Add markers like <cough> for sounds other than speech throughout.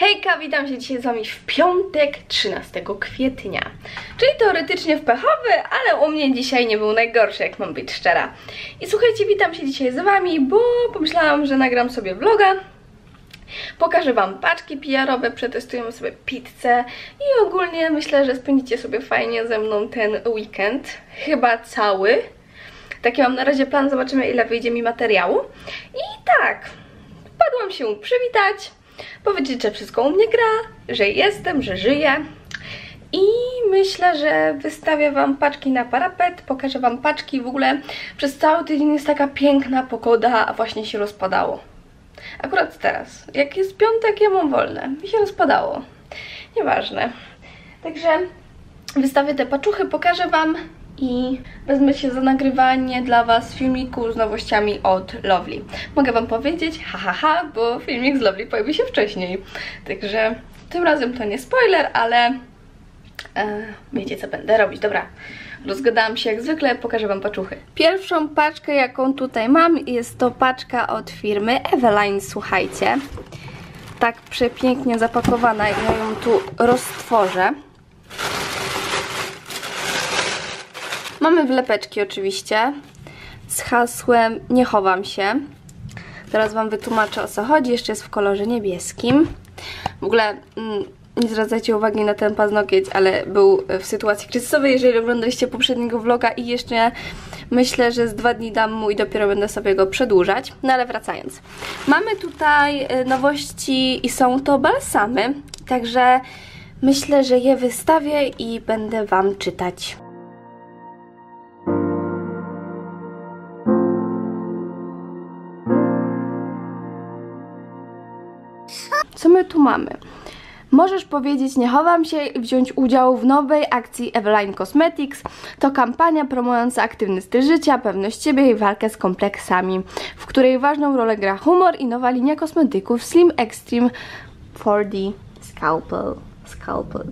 Hejka, witam się dzisiaj z wami w piątek 13 kwietnia. Czyli teoretycznie w pechowy, ale u mnie dzisiaj nie był najgorszy, jak mam być szczera. I słuchajcie, witam się dzisiaj z wami, bo pomyślałam, że nagram sobie vloga. Pokażę wam paczki PR-owe, przetestujemy sobie pizzę I ogólnie myślę, że spędzicie sobie fajnie ze mną ten weekend. Chyba cały. Taki mam na razie plan, zobaczymy ile wyjdzie mi materiału. I tak, wpadłam się przywitać powiedzieć, że wszystko u mnie gra, że jestem, że żyję. I myślę, że wystawię Wam paczki na parapet, pokażę Wam paczki. W ogóle przez cały tydzień jest taka piękna pogoda, a właśnie się rozpadało. Akurat teraz. Jak jest piątek, ja mam wolne. Mi się rozpadało. Nieważne. Także wystawię te paczuchy, pokażę Wam i wezmę się za nagrywanie dla Was filmiku z nowościami od Lovely. Mogę Wam powiedzieć, hahaha, ha, ha, bo filmik z Lovely pojawi się wcześniej. Także tym razem to nie spoiler, ale e, wiecie co będę robić. Dobra, rozgadałam się jak zwykle, pokażę Wam paczuchy. Pierwszą paczkę, jaką tutaj mam, jest to paczka od firmy Eveline, słuchajcie. Tak przepięknie zapakowana, ja ją tu roztworzę. Mamy wlepeczki oczywiście z hasłem nie chowam się. Teraz Wam wytłumaczę o co chodzi. Jeszcze jest w kolorze niebieskim. W ogóle mm, nie zwracajcie uwagi na ten paznokieć, ale był w sytuacji kryzysowej, jeżeli oglądaliście poprzedniego vloga i jeszcze myślę, że z dwa dni dam mu i dopiero będę sobie go przedłużać. No ale wracając. Mamy tutaj y, nowości i są to balsamy, także myślę, że je wystawię i będę Wam czytać. Co my tu mamy? Możesz powiedzieć nie chowam się i wziąć udział w nowej akcji Eveline Cosmetics. To kampania promująca aktywny styl życia, pewność siebie i walkę z kompleksami, w której ważną rolę gra humor i nowa linia kosmetyków Slim Extreme 4D Scalpel. Scalpel.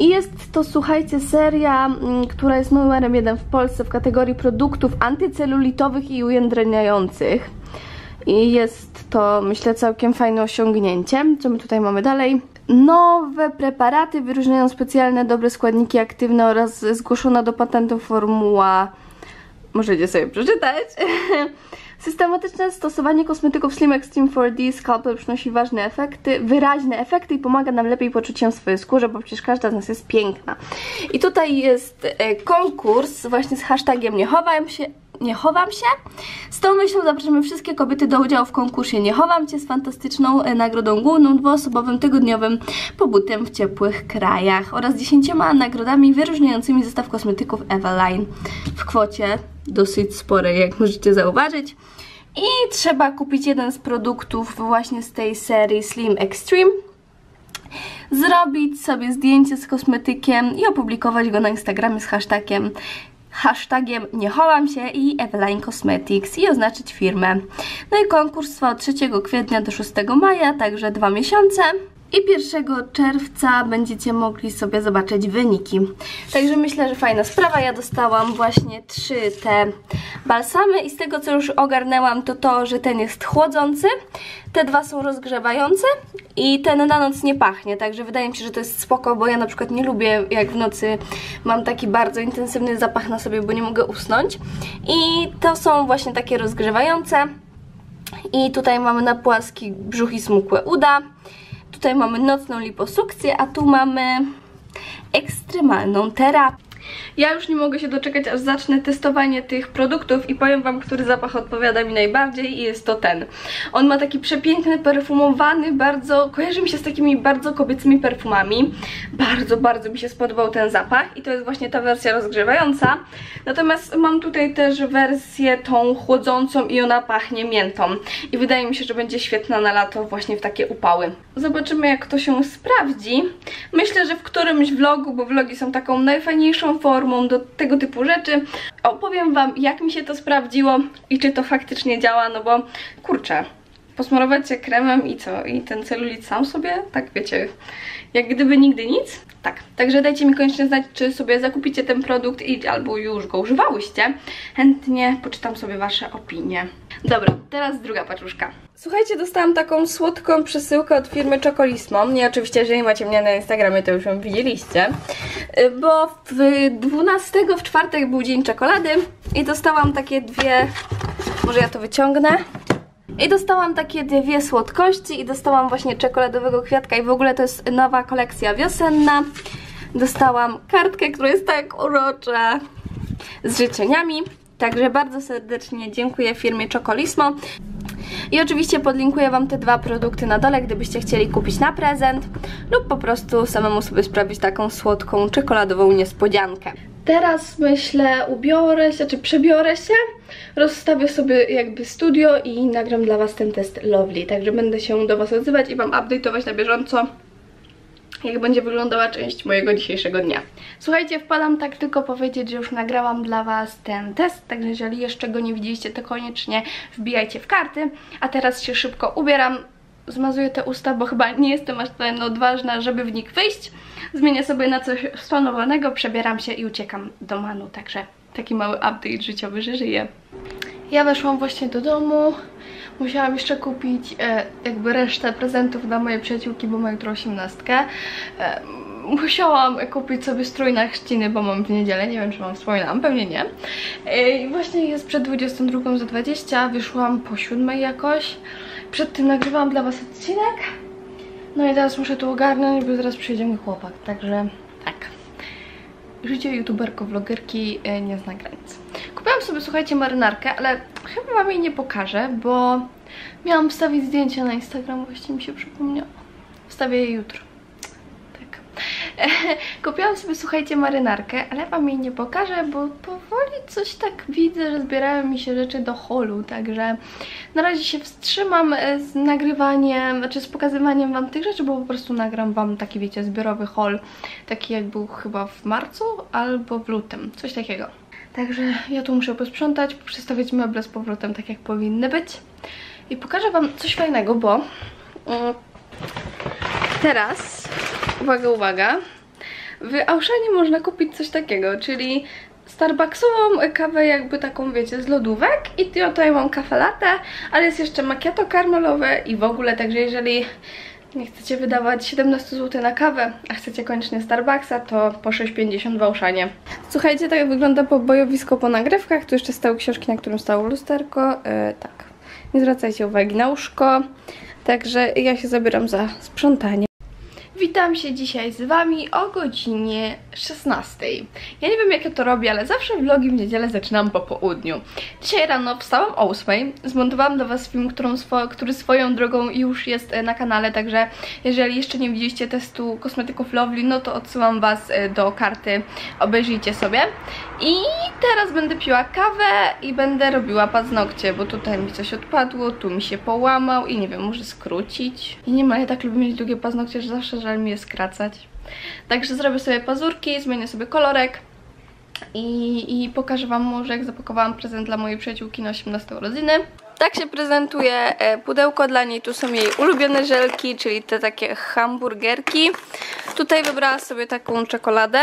I jest to, słuchajcie, seria, mm, która jest numerem jeden w Polsce w kategorii produktów antycelulitowych i ujędrniających. I jest to, myślę, całkiem fajne osiągnięcie. Co my tutaj mamy dalej? Nowe preparaty wyróżniają specjalne dobre składniki aktywne oraz zgłoszona do patentu formuła... Możecie sobie przeczytać. <laughs> Systematyczne stosowanie kosmetyków Slim Extreme 4D Scalpel przynosi ważne efekty, wyraźne efekty i pomaga nam lepiej poczuć się w swojej skórze, bo przecież każda z nas jest piękna. I tutaj jest e, konkurs właśnie z hashtagiem nie chowam się, nie chowam się. Z tą myślą zapraszamy wszystkie kobiety do udziału w konkursie Nie chowam cię z fantastyczną e, nagrodą główną, dwuosobowym, tygodniowym pobytem w ciepłych krajach oraz dziesięcioma nagrodami wyróżniającymi zestaw kosmetyków Eveline w kwocie dosyć sporej, jak możecie zauważyć. I trzeba kupić jeden z produktów właśnie z tej serii Slim Extreme zrobić sobie zdjęcie z kosmetykiem i opublikować go na Instagramie z hashtagiem hashtagiem nie chowam się i Eveline Cosmetics i oznaczyć firmę. No i konkurs trwa od 3 kwietnia do 6 maja, także dwa miesiące. I 1 czerwca będziecie mogli sobie zobaczyć wyniki. Także myślę, że fajna sprawa. Ja dostałam właśnie trzy te balsamy i z tego co już ogarnęłam to to, że ten jest chłodzący, te dwa są rozgrzewające i ten na noc nie pachnie, także wydaje mi się, że to jest spoko, bo ja na przykład nie lubię jak w nocy mam taki bardzo intensywny zapach na sobie, bo nie mogę usnąć. I to są właśnie takie rozgrzewające. I tutaj mamy na płaski brzuch i smukłe uda. Tutaj mamy nocną liposukcję, a tu mamy ekstremalną terapię. Ja już nie mogę się doczekać, aż zacznę testowanie tych produktów i powiem Wam, który zapach odpowiada mi najbardziej i jest to ten. On ma taki przepiękny, perfumowany, bardzo, kojarzy mi się z takimi bardzo kobiecymi perfumami. Bardzo, bardzo mi się spodobał ten zapach i to jest właśnie ta wersja rozgrzewająca. Natomiast mam tutaj też wersję tą chłodzącą i ona pachnie miętą. I wydaje mi się, że będzie świetna na lato właśnie w takie upały. Zobaczymy jak to się sprawdzi. Myślę, że w którymś vlogu, bo vlogi są taką najfajniejszą formą do tego typu rzeczy, opowiem Wam jak mi się to sprawdziło i czy to faktycznie działa, no bo kurczę, posmarować się kremem i co? I ten celulit sam sobie? Tak wiecie, jak gdyby nigdy nic? Tak, także dajcie mi koniecznie znać, czy sobie zakupicie ten produkt i albo już go używałyście. Chętnie poczytam sobie Wasze opinie. Dobra, teraz druga paczuszka. Słuchajcie, dostałam taką słodką przesyłkę od firmy Chocolismo. Nie, oczywiście, jeżeli macie mnie na Instagramie, to już ją widzieliście. Y, Bo w 12 w czwartek był dzień czekolady i dostałam takie dwie... Może ja to wyciągnę? I dostałam takie dwie słodkości i dostałam właśnie czekoladowego kwiatka i w ogóle to jest nowa kolekcja wiosenna. Dostałam kartkę, która jest tak urocza z życzeniami. Także bardzo serdecznie dziękuję firmie Chocolismo. I oczywiście podlinkuję Wam te dwa produkty na dole, gdybyście chcieli kupić na prezent lub po prostu samemu sobie sprawić taką słodką, czekoladową niespodziankę. Teraz myślę, ubiorę się, czy przebiorę się, rozstawię sobie jakby studio i nagram dla Was ten test Lovely. Także będę się do Was odzywać i Wam update'ować na bieżąco, jak będzie wyglądała część mojego dzisiejszego dnia. Słuchajcie, wpadam tak tylko powiedzieć, że już nagrałam dla Was ten test, także jeżeli jeszcze go nie widzieliście, to koniecznie wbijajcie w karty. A teraz się szybko ubieram, zmazuję te usta, bo chyba nie jestem aż tyle odważna, żeby w nich wyjść. Zmienię sobie na coś stonowanego, przebieram się i uciekam do Manu, także taki mały update życiowy, że żyję. Ja weszłam właśnie do domu, musiałam jeszcze kupić e, jakby resztę prezentów dla mojej przyjaciółki, bo ma jutro osiemnastkę. E, musiałam kupić sobie strój na chrzciny, bo mam w niedzielę, nie wiem czy wam wspominałam, pewnie nie. E, I właśnie jest przed 22 za 20, wyszłam po 7 jakoś. Przed tym nagrywałam dla was odcinek. No i teraz muszę tu ogarnąć, bo zaraz przyjdzie mój chłopak, także tak. Życie youtuberko, vlogerki e, nie zna granic. Kupiłam sobie, słuchajcie, marynarkę, ale chyba wam jej nie pokażę, bo miałam wstawić zdjęcie na Instagram, właśnie mi się przypomniało. Wstawię je jutro. Tak. <laughs> Kupiłam sobie, słuchajcie, marynarkę, ale wam jej nie pokażę, bo powoli coś tak widzę, że zbierają mi się rzeczy do holu, także na razie się wstrzymam e, z nagrywaniem, znaczy z pokazywaniem wam tych rzeczy, bo po prostu nagram wam taki, wiecie, zbiorowy haul, taki jak był chyba w marcu albo w lutym, coś takiego. Także ja tu muszę posprzątać, przestawiać meble z powrotem tak jak powinny być i pokażę wam coś fajnego, bo teraz, uwaga, uwaga, w Auszanie można kupić coś takiego, czyli Starbucksową kawę jakby taką, wiecie, z lodówek i tutaj mam kawę latte, ale jest jeszcze macchiato karmelowe i w ogóle, także jeżeli nie chcecie wydawać 17 zł na kawę, a chcecie koniecznie Starbucksa, to po 6,50 w Auszanie. Słuchajcie, tak wygląda bojowisko po nagrywkach. Tu jeszcze stały książki, na którym stało lusterko. Yy, tak, nie zwracajcie uwagi na łóżko. Także ja się zabieram za sprzątanie. Witam się dzisiaj z Wami o godzinie 16. Ja nie wiem jak ja to robię, ale zawsze vlogi w niedzielę zaczynam po południu. Dzisiaj rano wstałam o 8, zmontowałam do Was film, swo który swoją drogą już jest e, na kanale, także jeżeli jeszcze nie widzieliście testu kosmetyków Lovely, no to odsyłam Was e, do karty, obejrzyjcie sobie. I teraz będę piła kawę i będę robiła paznokcie, bo tutaj mi coś odpadło, tu mi się połamał i nie wiem, może skrócić. I nie ma, ja tak lubię mieć długie paznokcie, że zawsze żal mi je skracać. Także zrobię sobie pazurki, zmienię sobie kolorek i, i pokażę Wam może jak zapakowałam prezent dla mojej przyjaciółki na 18 urodziny. Tak się prezentuje e, pudełko dla niej. Tu są jej ulubione żelki, czyli te takie hamburgerki. Tutaj wybrała sobie taką czekoladę.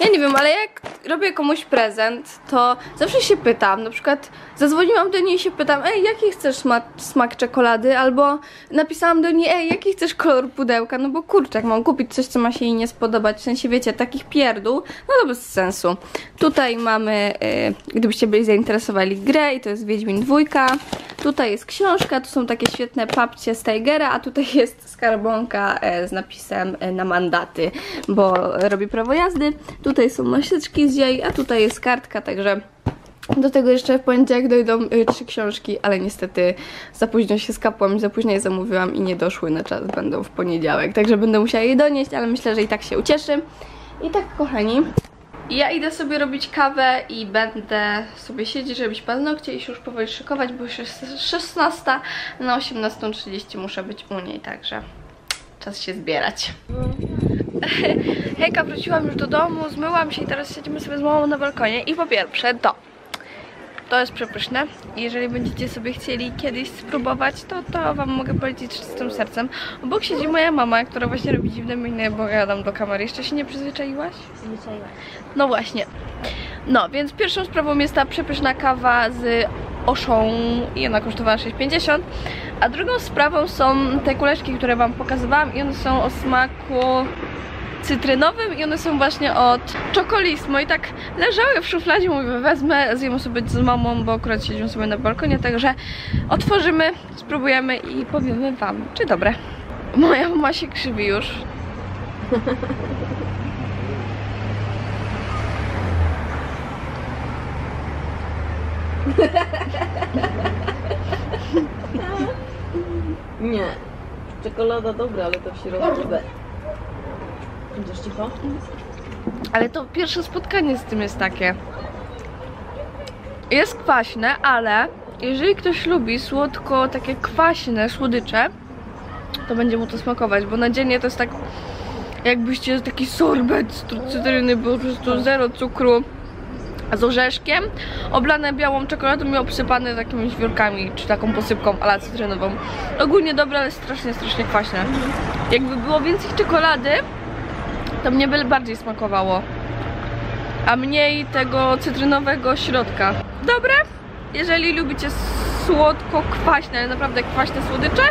Ja nie wiem, ale jak robię komuś prezent, to zawsze się pytam, na przykład zadzwoniłam do niej i się pytam, ej, jaki chcesz smak, smak czekolady, albo napisałam do niej, ej, jaki chcesz kolor pudełka, no bo kurczę, jak mam kupić coś, co ma się jej nie spodobać, w sensie, wiecie, takich pierdół, no to bez sensu. Tutaj mamy, y, gdybyście byli zainteresowali, grę i to jest Wiedźmin dwójka. Tutaj jest książka, tu są takie świetne papcie z Tigera, a tutaj <laughs> jest skarbonka e, z napisem e, na mandaty, bo robi prawo jazdy. Tutaj są maseczki z jej, a tutaj jest kartka, także do tego jeszcze w poniedziałek dojdą y, trzy książki, ale niestety za późno się skapłam, za późno je zamówiłam i nie doszły na czas, będą w poniedziałek, także będę musiała je donieść, ale myślę, że i tak się ucieszy. I tak kochani, ja idę sobie robić kawę i będę sobie siedzieć, robić paznokcie i się już powoli szykować, bo już jest 16, na 18.30 muszę być u niej, także czas się zbierać. <laughs> Hejka, wróciłam już do domu, zmyłam się i teraz siedzimy sobie z mamą na balkonie i po pierwsze to. To jest przepyszne. Jeżeli będziecie sobie chcieli kiedyś spróbować, to to wam mogę polecić czystym sercem. Obok siedzi moja mama, która właśnie robi dziwne miny, bo ja dam do kamery. Jeszcze się nie przyzwyczaiłaś? Zwyczaiłaś. No właśnie. No, więc pierwszą sprawą jest ta przepyszna kawa z Oszą i ona kosztowała 6,50 a drugą sprawą są te kuleczki, które wam pokazywałam i one są o smaku cytrynowym i one są właśnie od Chocolismo i tak leżały w szufladzie, mówię wezmę, zjemy sobie z mamą, bo akurat siedzimy sobie na balkonie, także otworzymy, spróbujemy i powiemy wam, czy dobre. Moja mama się krzywi już. Nie. Czekolada dobra, ale to w środku. Cicho? Ale to pierwsze spotkanie z tym jest takie. Jest kwaśne, ale jeżeli ktoś lubi słodko, takie kwaśne słodycze, to będzie mu to smakować, bo na dziennie to jest tak jakbyście taki sorbet z cytryny, po prostu zero cukru z orzeszkiem, oblane białą czekoladą i obsypane takimi wiórkami, czy taką posypką ala cytrynową. Ogólnie dobre, ale strasznie, strasznie kwaśne. Jakby było więcej czekolady, to mnie by bardziej smakowało. A mniej tego cytrynowego środka. Dobre? Jeżeli lubicie słodko-kwaśne, naprawdę kwaśne słodycze,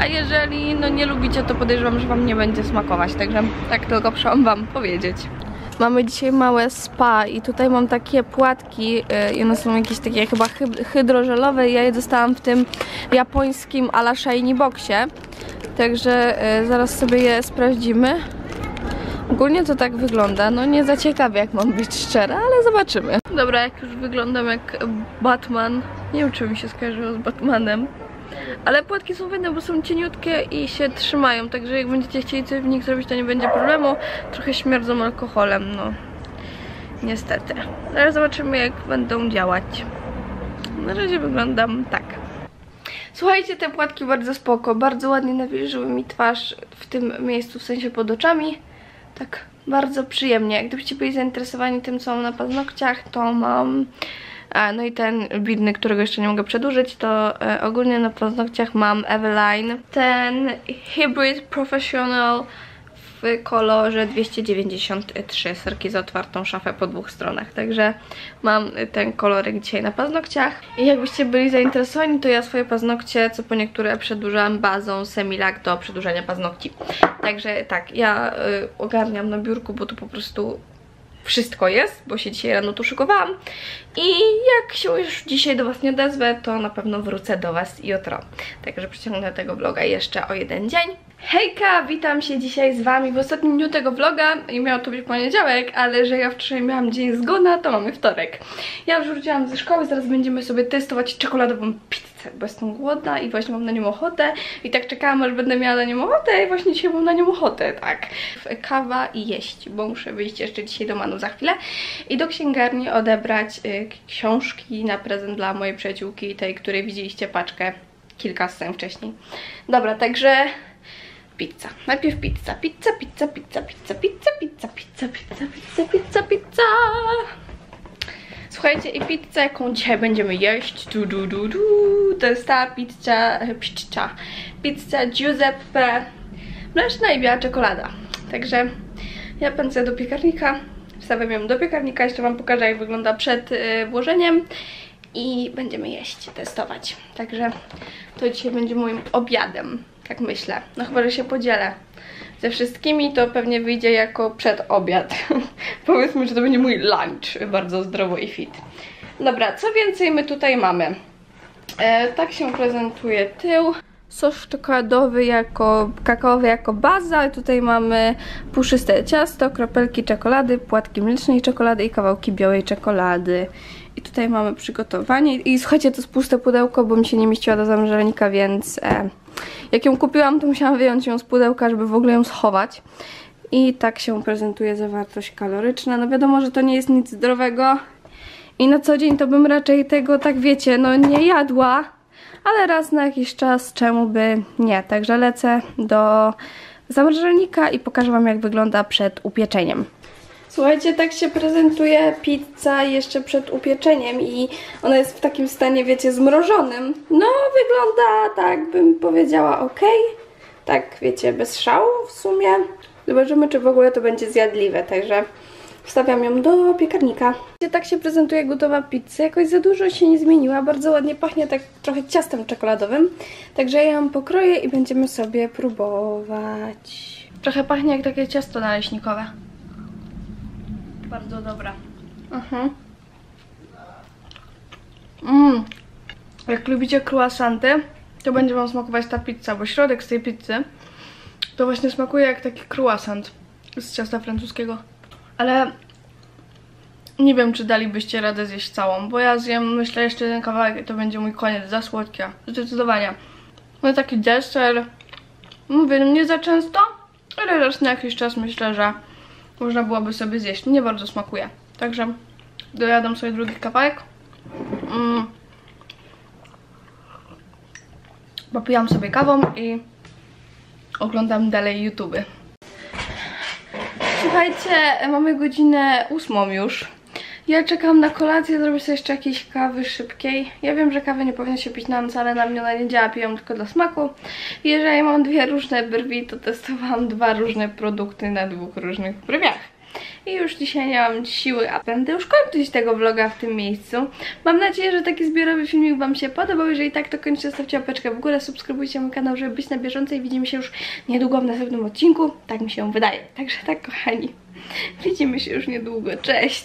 a jeżeli no nie lubicie, to podejrzewam, że wam nie będzie smakować, także tak tylko chciałam wam powiedzieć. Mamy dzisiaj małe spa i tutaj mam takie płatki yy, i one są jakieś takie chyba hy- hydrożelowe ja je dostałam w tym japońskim ala shiny boxie. Także yy, zaraz sobie je sprawdzimy. Ogólnie to tak wygląda, no nie za ciekawie jak mam być szczera, ale zobaczymy. Dobra, jak już wyglądam jak Batman, nie wiem czy mi się skojarzyło z Batmanem, ale płatki są fajne, bo są cieniutkie i się trzymają, także jak będziecie chcieli coś w nich zrobić, to nie będzie problemu. Trochę śmierdzą alkoholem, no niestety. Ale zobaczymy jak będą działać. Na razie wyglądam tak. Słuchajcie, te płatki bardzo spoko, bardzo ładnie nawilżyły mi twarz w tym miejscu, w sensie pod oczami. Tak bardzo przyjemnie. Gdybyście byli zainteresowani tym, co mam na paznokciach, to mam... No i ten bidny, którego jeszcze nie mogę przedłużyć, to e, ogólnie na paznokciach mam Eveline. Ten Hybrid Professional w kolorze 293 serki za otwartą szafę po dwóch stronach, także mam ten kolorek dzisiaj na paznokciach. I jakbyście byli zainteresowani, to ja swoje paznokcie co po niektóre przedłużam bazą Semilac do przedłużania paznokci, także tak, ja y, ogarniam na biurku, bo tu po prostu wszystko jest, bo się dzisiaj rano tu szykowałam. I jak się już dzisiaj do Was nie odezwę, to na pewno wrócę do Was jutro. Także przyciągnę tego vloga jeszcze o jeden dzień. Hejka, witam się dzisiaj z Wami w ostatnim dniu tego vloga i miał to być poniedziałek, ale że ja wczoraj miałam dzień zgona, to mamy wtorek. Ja już wróciłam ze szkoły, zaraz będziemy sobie testować czekoladową pizzę, bo jestem głodna i właśnie mam na nią ochotę i tak czekałam, aż będę miała na nią ochotę i właśnie dzisiaj mam na nią ochotę, tak. Kawa i jeść, bo muszę wyjść jeszcze dzisiaj do Manu za chwilę i do księgarni odebrać y, książki na prezent dla mojej przyjaciółki, tej, której widzieliście paczkę kilka scen wcześniej. Dobra, także pizza. Najpierw pizza, pizza, pizza, pizza, pizza, pizza, pizza, pizza, pizza, pizza, pizza, pizza. Słuchajcie, i pizza, jaką dzisiaj będziemy jeść, du, du, du, du, to jest ta pizza, pizza, pizza Giuseppe, mleczna i biała czekolada. Także ja pędzę do piekarnika, wstawiam ją do piekarnika, jeszcze Wam pokażę, jak wygląda przed y, włożeniem i będziemy jeść, testować. Także to dzisiaj będzie moim obiadem, tak myślę. No chyba, że się podzielę ze wszystkimi, to pewnie wyjdzie jako przedobiad. <laughs> Powiedzmy, że to będzie mój lunch, bardzo zdrowo i fit. Dobra, co więcej my tutaj mamy? E, tak się prezentuje tył. Sos czekoladowy jako, kakaowy jako baza. Tutaj mamy puszyste ciasto, kropelki czekolady, płatki mlecznej czekolady i kawałki białej czekolady. I tutaj mamy przygotowanie. I słuchajcie, to jest puste pudełko, bo mi się nie mieściła do zamrażalnika, więc e, jak ją kupiłam, to musiałam wyjąć ją z pudełka, żeby w ogóle ją schować. I tak się prezentuje zawartość kaloryczna. No wiadomo, że to nie jest nic zdrowego. I na co dzień to bym raczej tego, tak wiecie, no nie jadła. Ale raz na jakiś czas, czemu by nie. Także lecę do zamrażalnika i pokażę Wam, jak wygląda przed upieczeniem. Słuchajcie, tak się prezentuje pizza jeszcze przed upieczeniem i ona jest w takim stanie, wiecie, zmrożonym. No, wygląda tak, bym powiedziała, ok. Tak, wiecie, bez szału w sumie. Zobaczymy, czy w ogóle to będzie zjadliwe, także Wstawiam ją do piekarnika. Tak się prezentuje gotowa pizza. Jakoś za dużo się nie zmieniła. Bardzo ładnie pachnie tak trochę ciastem czekoladowym. Także ja ją pokroję i będziemy sobie próbować. Trochę pachnie jak takie ciasto naleśnikowe. Bardzo dobra. Mhm. Mmm. Jak lubicie croissanty, to będzie wam smakować ta pizza, bo środek z tej pizzy to właśnie smakuje jak taki croissant z ciasta francuskiego. Ale nie wiem, czy dalibyście radę zjeść całą, bo ja zjem, myślę, jeszcze jeden kawałek i to będzie mój koniec, za słodkie. Zdecydowanie. No taki deser. Mówię, nie za często, ale raz na jakiś czas myślę, że można byłoby sobie zjeść. Nie bardzo smakuje. Także dojadam sobie drugi kawałek. Mm. Popijam sobie kawą i oglądam dalej YouTube. Słuchajcie, mamy godzinę ósmą już. Ja czekam na kolację, zrobię sobie jeszcze jakieś kawy szybkiej. Ja wiem, że kawy nie powinno się pić na noc, ale na mnie ona nie działa, piję tylko dla smaku. Jeżeli mam dwie różne brwi, to testowałam dwa różne produkty na dwóch różnych brwiach. I już dzisiaj nie mam siły, a będę już kończyć tego vloga w tym miejscu. Mam nadzieję, że taki zbiorowy filmik Wam się podobał. Jeżeli tak, to koniecznie stawcie łapeczkę w górę, subskrybujcie mój kanał, żeby być na bieżąco i widzimy się już niedługo w następnym odcinku. Tak mi się wydaje. Także tak, kochani, widzimy się już niedługo. Cześć!